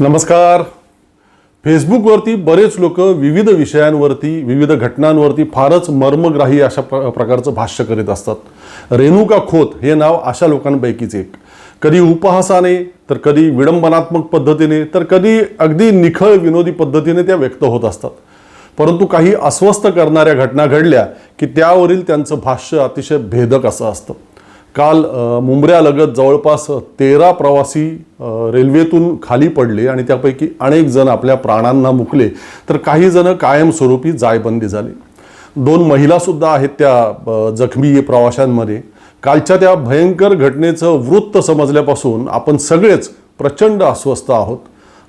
नमस्कार. फेसबुकवरती बरेच लोक विविध विषयांवरती विविध घटनांवरती फारच मर्मग्राही अशा प्र प्रकारचं भाष्य करीत असतात. रेणुका खोत हे नाव अशा लोकांपैकीच एक. कधी उपहासाने तर कधी विडंबनात्मक पद्धतीने तर कधी अगदी निखळ विनोदी पद्धतीने त्या व्यक्त होत असतात. परंतु काही अस्वस्थ करणाऱ्या घटना घडल्या की त्यावरील त्यांचं भाष्य अतिशय भेदक असं असतं. काल मुंबऱ्यालगत जवळपास तेरा प्रवासी रेल्वेतून खाली पडले आणि त्यापैकी अनेक जण आपल्या प्राणांना मुकले. तर काही जण कायमस्वरूपी जायबंदी झाले. दोन महिलासुद्धा आहेत त्या जखमी प्रवाशांमध्ये. कालच्या त्या भयंकर घटनेचं वृत्त समजल्यापासून आपण सगळेच प्रचंड अस्वस्थ आहोत.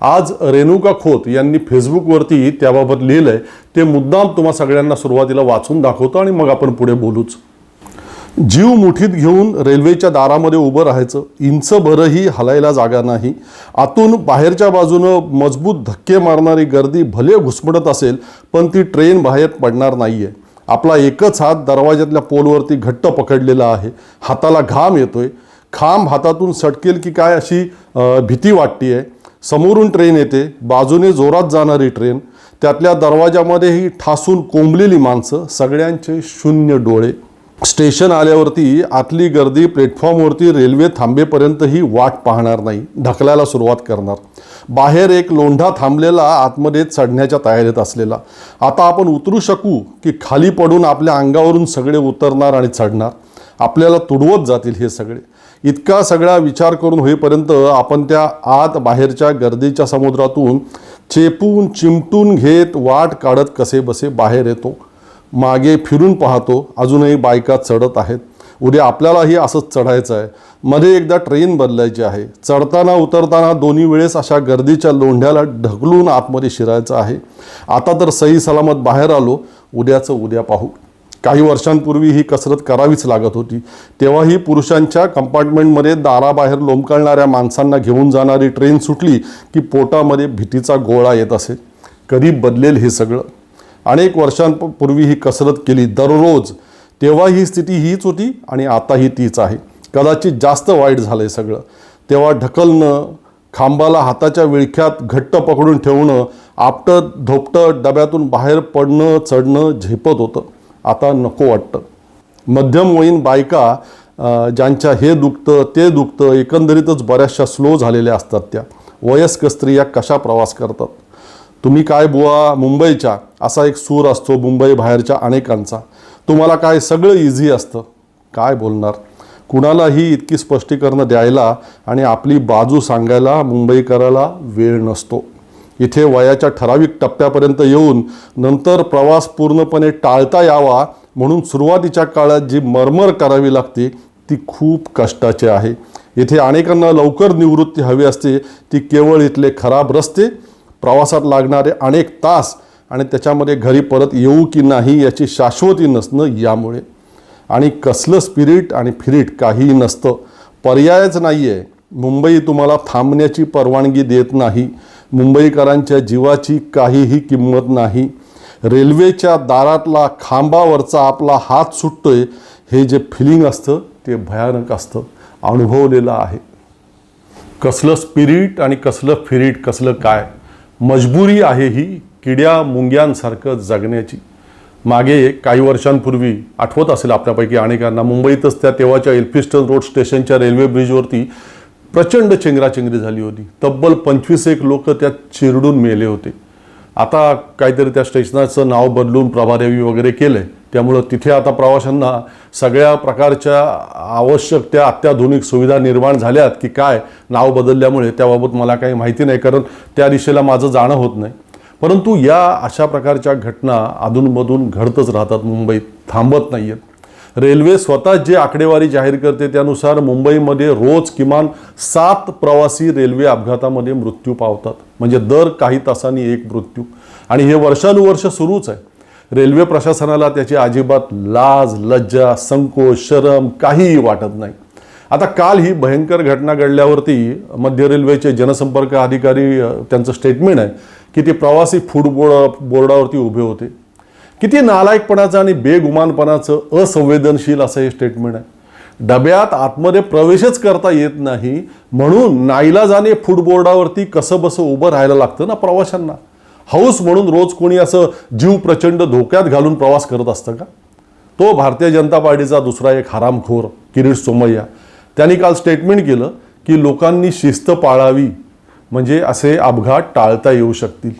आज रेणुका खोत यांनी फेसबुकवरती त्याबाबत लिहिलंय. ते मुद्दाम तुम्हा सगळ्यांना सुरुवातीला वाचून दाखवतो आणि मग आपण पुढे बोलूच. जीव मुठीत घेऊन रेल्वेच्या दारामध्ये उभं राहायचं. इंच भरही हलायला जागा नाही. आतून बाहेरच्या बाजूनं मजबूत धक्के मारणारी गर्दी भले घुसमटत असेल पण ती ट्रेन बाहेर पडणार नाही आहे आपला एकच हात दरवाज्यातल्या पोलवरती घट्ट पकडलेला आहे. हाताला घाम येतोय. खांब हातातून सटकेल की काय अशी भीती वाटते आहे समोरून ट्रेन येते. बाजूने जोरात जाणारी ट्रेन. त्यातल्या दरवाजामध्येही ठासून कोंबलेली माणसं. सगळ्यांचे शून्य डोळे. स्टेशन आल्यावरती आतली गर्दी प्लॅटफॉर्मवरती रेल्वे थांबेपर्यंतही वाट पाहणार नाही ढकलायला सुरुवात करणार. बाहेर एक लोंढा थांबलेला आतमध्ये चढण्याच्या तयारीत असलेला. आता आपण उतरू शकू की खाली पडून आपल्या अंगावरून सगळे उतरणार आणि चढणार. आपल्याला तुडवत जातील हे सगळे. इतका सगळा विचार करून होईपर्यंत आपण त्या आत बाहेरच्या गर्दीच्या समुद्रातून चेपून चिमटून घेत वाट काढत कसे बसे बाहेर येतो. मागे फिरून पाहतो. अजूनही बायका चढत आहेत. उद्या आपल्यालाही असंच चढायचं आहे. मध्ये एकदा ट्रेन बदलायची आहे. चढताना उतरताना दोन्ही वेळेस अशा गर्दीच्या लोंढ्याला ढकलून आतमध्ये शिरायचं आहे. आता तर सही सलामत बाहेर आलो. उद्याचं उद्या पाहू. काही वर्षांपूर्वी ही कसरत करावीच लागत होती. तेव्हाही पुरुषांच्या कंपार्टमेंटमध्ये दाराबाहेर लोंबकळणाऱ्या माणसांना घेऊन जाणारी ट्रेन सुटली की पोटामध्ये भीतीचा गोळा येत असे. कधी बदलेल हे सगळं? अनेक वर्षांपूर्वी ही कसरत केली दररोज. तेव्हा ही स्थिती हीच होती आणि आताही तीच आहे. कदाचित जास्त वाईट झालं आहे सगळं. तेव्हा ढकलणं खांबाला हाताच्या विळख्यात घट्ट पकडून ठेवणं आपटं धोपटं डब्यातून बाहेर पडणं चढणं झेपत होतं. आता नको वाटतं. मध्यमवयीन बायका ज्यांच्या हे दुखतं ते दुखतं एकंदरीतच बऱ्याचशा स्लो झालेल्या असतात त्या. वयस्क स्त्रिया कशा प्रवास करतात? तुम्ही काय बुवा मुंबईच्या असा एक सूर असतो मुंबई बाहेरच्या अनेकांचा. तुम्हाला काय सगळं इझी असतं? काय बोलणार? कुणालाही इतकी स्पष्टीकरणं द्यायला आणि आपली बाजू सांगायला मुंबईकराला वेळ नसतो. इथे वयाच्या ठराविक टप्प्यापर्यंत येऊन नंतर प्रवास पूर्णपणे टाळता यावा म्हणून सुरुवातीच्या काळात जी मरमर करावी लागते ती खूप कष्टाची आहे. इथे अनेकांना लवकर निवृत्ती हवी असते ती केवळ इथले खराब रस्ते प्रवासात लागणारे अनेक तास आणि त्याच्यामध्ये घरी परत येऊ की नाही याची शाश्वती नसणं यामुळे. आणि कसलं स्पिरिट आणि फिरिट काहीही नसतं. पर्यायच नाही आहे मुंबई तुम्हाला थांबण्याची परवानगी देत नाही. मुंबईकरांच्या जीवाची काहीही किंमत नाही. रेल्वेच्या दारातला खांबावरचा आपला हात सुटतोय. हे जे फिलिंग असतं ते भयानक असतं. अनुभवलेलं आहे. कसलं स्पिरिट आणि कसलं फिरिट कसलं काय? मजबुरी आहे ही किड्या मुंग्यांसारखं जगण्याची. मागे काही वर्षांपूर्वी आठवत असेल आपल्यापैकी अनेकांना मुंबईतच त्या तेव्हाच्या एल्फिस्टन रोड स्टेशनच्या रेल्वे ब्रिजवरती प्रचंड चेंगराचेंगरी झाली होती. तब्बल पंचवीस एक लोक त्यात चिरडून मेले होते. आता काहीतरी त्या स्टेशनाचं नाव बदलून प्रभादेवी वगैरे केलं आहे त्यामुळं तिथे आता प्रवाशांना सगळ्या प्रकारच्या आवश्यक त्या अत्याधुनिक सुविधा निर्माण झाल्यात की काय नाव बदलल्यामुळे त्याबाबत मला काही माहिती नाही कारण त्या दिशेला माझं जाणं होत नाही. परंतु या अशा प्रकारच्या घटना अधूनमधून घडतच राहतात मुंबईत थांबत नाही आहेत रेल्वे स्वतः जे आकडेवारी जाहीर करते त्यानुसार मुंबईमध्ये रोज किमान सात प्रवासी रेल्वे अपघातामध्ये मृत्यू पावतात. म्हणजे दर काही तासांनी एक मृत्यू. आणि हे वर्षानुवर्ष सुरूच आहे. रेल्वे प्रशासनाला त्याची अजिबात लाज लज्जा संकोच शरम काहीही वाटत नाही. आता काल ही भयंकर घटना घडल्यावरती मध्य रेल्वेचे जनसंपर्क अधिकारी त्यांचं स्टेटमेंट आहे की ते प्रवासी फूड बोर्ड बोर्डावरती उभे होते. किती नालायकपणाचं आणि बेगुमानपणाचं असंवेदनशील असं हे स्टेटमेंट आहे. डब्यात आतमध्ये प्रवेशच करता येत नाही म्हणून नाईलाजाने फूड बोर्डावरती कसं बसं उभं राहायला लागतं ना प्रवाशांना? हौस म्हणून रोज कोणी असं जीव प्रचंड धोक्यात घालून प्रवास करत असतं का? तो भारतीय जनता पार्टीचा दुसरा एक हरामखोर किरीट सोमय्या. त्यांनी काल स्टेटमेंट केलं की लोकांनी शिस्त पाळावी म्हणजे असे अपघात टाळता येऊ शकतील.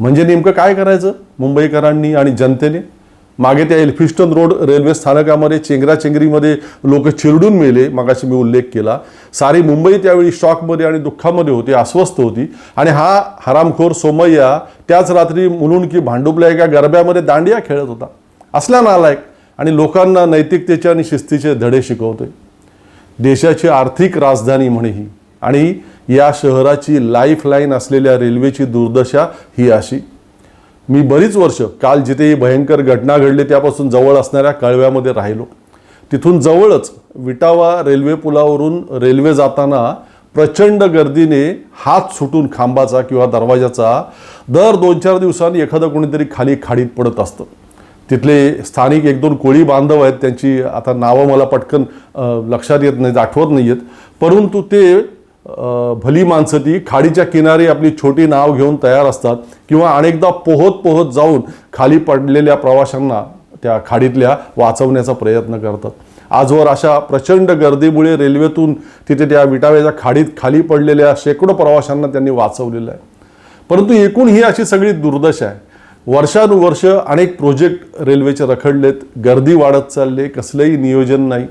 म्हणजे नेमकं काय करायचं मुंबईकरांनी आणि जनतेने? मागे त्या एल्फिस्टन रोड रेल्वे स्थानकामध्ये चेंगराचेंगरीमध्ये लोक चिरडून मेले मागाशी मी उल्लेख केला. सारी मुंबई त्यावेळी शॉकमध्ये आणि दुःखामध्ये होती अस्वस्थ होती. आणि हा हरामखोर सोमय्या त्याच रात्री म्हणून की भांडुपल्या एका गरब्यामध्ये दांडिया खेळत होता. असला नालायक आणि लोकांना नैतिकतेचे आणि शिस्तीचे धडे शिकवतोय. देशाची आर्थिक राजधानी म्हणे ही आणि या शहराची लाईफ लाईन असलेल्या रेल्वेची दुर्दशा ही अशी. मी बरीच वर्ष काल जिथे ही भयंकर घटना घडली त्यापासून जवळ असणाऱ्या कळव्यामध्ये राहिलो. तिथून जवळच विटावा रेल्वे पुलावरून रेल्वे जाताना प्रचंड गर्दीने हात सुटून खांबाचा किंवा दरवाजाचा दर दोन चार दिवसांनी एखादं कोणीतरी खाली खाडीत पडत असतं. तिथले स्थानिक एक दोन कोळी बांधव आहेत त्यांची आता नावं मला पटकन लक्षात येत नाहीत आठवत नाही आहेत परंतु ते भली माणसं ती खाडीच्या किनारी आपली छोटी नाव घेऊन तयार असतात किंवा अनेकदा पोहत पोहत जाऊन खाली पडलेल्या प्रवाशांना त्या खाडीतल्या वाचवण्याचा प्रयत्न करतात. आजवर अशा प्रचंड गर्दीमुळे रेल्वेतून तिथे त्या विटाव्याच्या खाडीत खाली पडलेल्या शेकडो प्रवाशांना त्यांनी वाचवलेलं आहे. परंतु एकूण ही अशी सगळी दुर्दशा आहे. वर्षानुवर्ष अनेक प्रोजेक्ट रेल्वेचे रखडलेत गर्दी वाढत चालले कसलंही नियोजन नाही.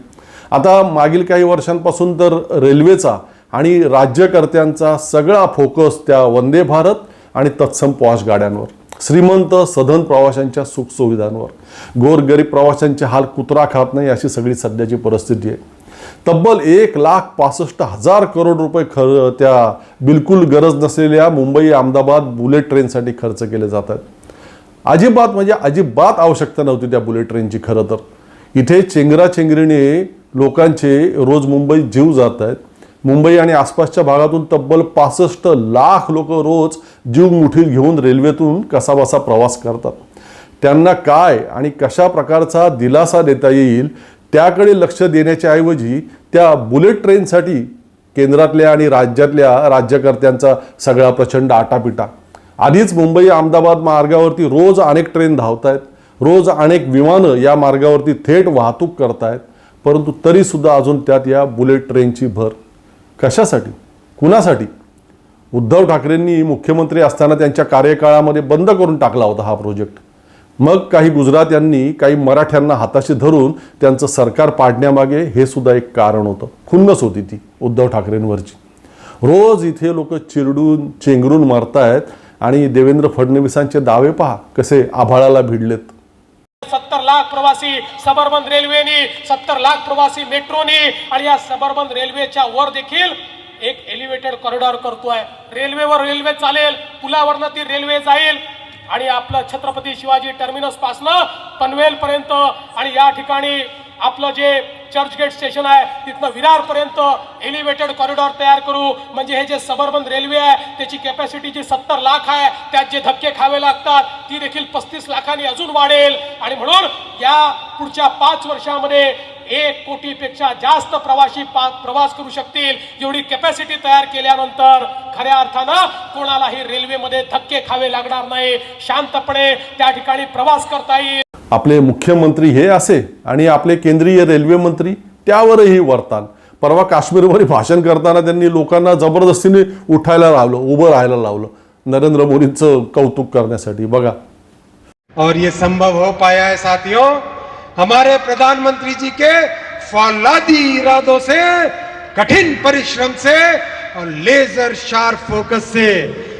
आता मागील काही वर्षांपासून तर रेल्वेचा आणि राज्यकर्त्यांचा सगळा फोकस त्या वंदे भारत आणि तत्सम पॉश गाड्यांवर. श्रीमंत सधन प्रवाशांच्या सुखसुविधांवर. गोरगरीब प्रवाशांचे हाल कुत्रा खात नाही अशी सगळी सध्याची परिस्थिती आहे. तब्बल एक लाख पासष्ट हजार करोड रुपये खर त्या बिलकुल गरज नसलेल्या मुंबई अहमदाबाद बुलेट ट्रेनसाठी खर्च केले जातात. अजिबात म्हणजे अजिबात आवश्यकता नव्हती त्या बुलेट ट्रेनची खरं तर. इथे चेंगराचेंगरीने लोकांचे रोज मुंबईत जीव जात आहेत. मुंबई आणि आसपासच्या भागातून तब्बल पासष्ट लाख लोक रोज जीव मुठीत घेऊन रेल्वेतून कसाबसा प्रवास करतात. त्यांना काय आणि कशा प्रकारचा दिलासा देता येईल त्याकडे लक्ष देण्याच्या ऐवजी त्या बुलेट ट्रेनसाठी केंद्रातल्या आणि राज्यातल्या राज्यकर्त्यांचा सगळा प्रचंड आटापिटा. आधीच मुंबई अहमदाबाद मार्गावरती रोज अनेक ट्रेन धावत आहेत रोज अनेक विमानं या मार्गावरती थेट वाहतूक करतायत परंतु तरीसुद्धा अजून त्यात या बुलेट ट्रेनची भर कशासाठी? कुणासाठी? उद्धव ठाकरेंनी मुख्यमंत्री असताना त्यांच्या कार्यकाळामध्ये बंद करून टाकला होता हा प्रोजेक्ट. मग काही गुजरात यांनी काही मराठ्यांना हाताशी धरून त्यांचं सरकार पाडण्यामागे हे सुद्धा एक कारण होतं. खुन्नस होती ती उद्धव ठाकरेंवरची. रोज इथे लोक चिरडून चेंगरून मारतायत आणि देवेंद्र फडणवीसांचे दावे पहा कसे आभाळाला भिडलेत. सत्तर लाख प्रवासी सबर्बन रेल्वेनी सत्तर लाख प्रवासी मेट्रोनी आणि या सबर्बन रेल्वेच्या वर देखील एक एलिव्हेटेड कॉरिडॉर करतोय. रेल्वेवर रेल्वे चालेल पुलावरनं ती रेल्वे जाईल आणि आपलं छत्रपती शिवाजी टर्मिनस पासनं पनवेल पर्यंत आणि या ठिकाणी आपलं जे चर्चगेट स्टेशन आहे. तिथनं विरारपर्यंत एलिव्हेटेड कॉरिडॉर तयार करू. म्हणजे हे जे सबर्बन रेल्वे आहे त्याची कॅपॅसिटी जी सत्तर लाख आहे त्यात जे धक्के खावे लागतात ती देखील पस्तीस लाखांनी अजून वाढेल. आणि म्हणून या पुढच्या पाच वर्षामध्ये एक कोटीपेक्षा जास्त प्रवासी पा- प्रवास करू शकतील. एवढी कॅपॅसिटी तयार केल्यानंतर खऱ्या अर्थानं कोणालाही रेल्वेमध्ये धक्के खावे लागणार नाही. शांतपणे त्या ठिकाणी प्रवास करता येईल. आपले मुख्यमंत्री हे असे आणि आपले केंद्रीय रेल्वे मंत्री त्यावरही वर्तान परवा काश्मीरमध्ये भाषण करताना त्यांनी लोकांना जबरदस्तीने उठायला लावलं उभं राहायला लावलं. नरेंद्र मोदींचं कौतुक करण्यासाठी. बघा. और ये संभव हो पाया है साथियों हमारे प्रधानमंत्री जी के फौलादी इरादों से कठिन परिश्रम से और लेजर शार्प फोकस से।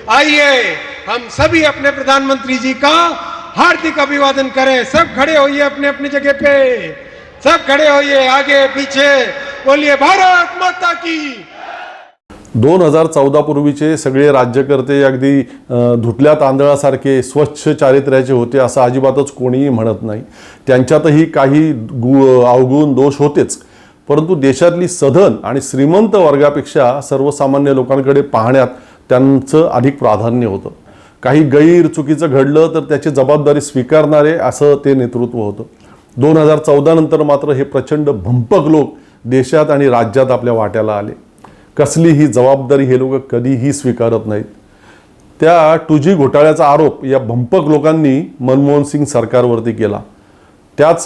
आइए हम सभी अपने प्रधानमंत्री जी का हार्दिक अभिवादन करें। सब खड़े होइए अपने अपनी जगह पे। सब खड़े होइए आगे पीछे। बोलिए भारत माता की। दोन हजार चौदा पूर्वीचे सगळे राज्यकर्ते अगदी धुतल्या तांदळासारखे स्वच्छ चारित्र्याचे होते असं अजिबातच कोणीही म्हणत नाही. त्यांच्यातही काही गु अवगुण दोष होतेच. परंतु देशातली सधन आणि श्रीमंत वर्गापेक्षा सर्वसामान्य लोकांकडे पाहण्यात त्यांचं अधिक प्राधान्य होतं. काही गैर चुकीचं घडलं तर त्याची जबाबदारी स्वीकारणारे असं ते नेतृत्व होतं. दोन हजार चौदा नंतर मात्र हे प्रचंड भंपक लोक देशात आणि राज्यात आपल्या वाट्याला आले. कसली ही जबाबदारी हे लोक कधीही स्वीकारत नाहीत. त्या टू जी घोटाळ्याचा आरोप या भंपक लोकांनी मनमोहन सिंग सरकारवरती केला. त्याच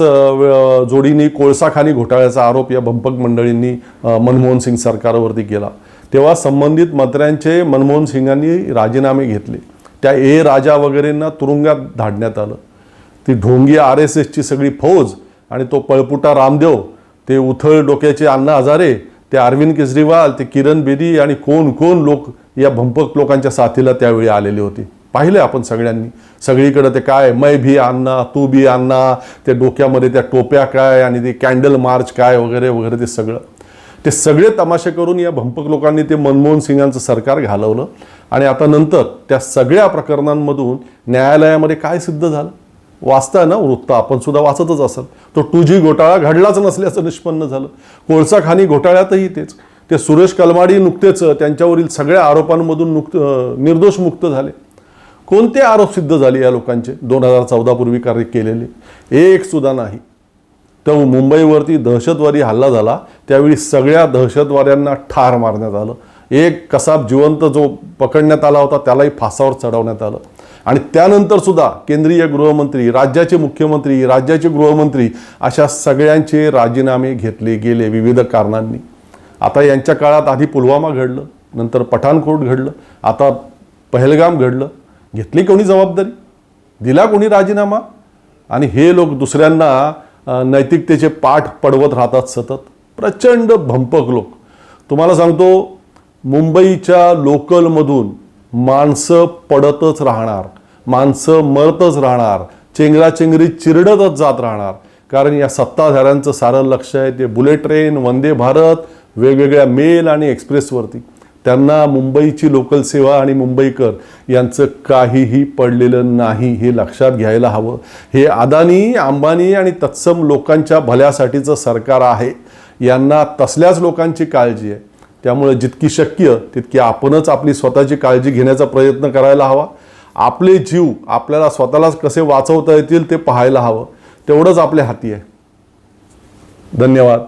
जोडीने कोळसाखानी घोटाळ्याचा आरोप या भंपक मंडळींनी मनमोहन सिंग सरकारवरती केला. तेव्हा संबंधित मंत्र्यांचे मनमोहन सिंगांनी राजीनामे घेतले. त्या ए राजा वगैरेंना तुरुंगात धाडण्यात आलं. ती ढोंगी आर एस एसची सगळी फौज आणि तो पळपुटा रामदेव ते उथळ डोक्याचे अण्णा हजारे ते अरविंद केजरीवाल ते किरण बेदी आणि कोण कोण लोक या भंपक लोकांच्या साथीला त्यावेळी आलेले होते. पाहिले आपण सगळ्यांनी. सगळीकडे ते काय मै भी अण्णा तू बी अण्णा ते डोक्यामध्ये त्या टोप्या काय आणि ते कॅन्डल मार्च काय वगैरे वगैरे ते सगळं. ते सगळे तमाशे करून या भंपक लोकांनी ते मनमोहन सिंगांचं सरकार घालवलं. आणि आता नंतर त्या सगळ्या प्रकरणांमधून न्यायालयामध्ये काय सिद्ध झालं? वाचताय ना वृत्त? आपण सुद्धा वाचतच असाल. तो टू जी घोटाळा घडलाच नसल्याचं निष्पन्न झालं. कोळसा खाणी घोटाळ्यातही तेच. ते सुरेश कलमाडी नुकतेच त्यांच्यावरील सगळ्या आरोपांमधून नुकत निर्दोष मुक्त झाले. कोणते आरोप सिद्ध झाले या लोकांचे? दोन हजार चौदापूर्वी कार्य केलेले. एक सुद्धा नाही. तर मुंबईवरती दहशतवादी हल्ला झाला. त्यावेळी सगळ्या दहशतवाद्यांना ठार मारण्यात आलं. एक कसाब जिवंत जो पकडण्यात आला होता त्यालाही फासावर चढवण्यात आलं. आणि त्यानंतर सुद्धा केंद्रीय गृहमंत्री राज्याचे मुख्यमंत्री राज्याचे गृहमंत्री अशा सगळ्यांचे राजीनामे घेतले गेले विविध कारणांनी. आता यांच्या काळात आधी पुलवामा घडलं नंतर पठाणकोट घडलं आता पहलगाम घडलं. घेतली कोणी जबाबदारी? दिला कोणी राजीनामा? आणि हे लोक दुसऱ्यांना नैतिकतेचे पाठ पडवत राहतात सतत. प्रचंड भंपक लोक. तुम्हाला सांगतो मुंबईच्या लोकलमधून माणसं पडतच राहणार माणसं मरतच राहणार चेंगराचेंगरी चिरडतच जात राहणार. कारण या सत्ताधाऱ्यांचं सारं लक्ष आहे ते बुलेट ट्रेन वंदे भारत वेगवेगळ्या मेल आणि एक्सप्रेसवरती. त्यांना मुंबईची लोकल सेवा आणि मुंबईकर यांचं काहीही पडलेलं नाही हे लक्षात घ्यायला हवं. हे अदानी अंबानी आणि तत्सम लोकांच्या भल्यासाठीचं सरकार आहे. यांना तसल्याच लोकांची काळजी आहे. त्यामुळे जितकी शक्य तितकी आपणच आपली स्वतःची काळजी घेण्याचा प्रयत्न करायला हवा. आपले जीव आपल्याला स्वतःलाच कसे वाचवता येतील ते पाहायला हवं. तेवढंच आपल्या हाती आहे. धन्यवाद.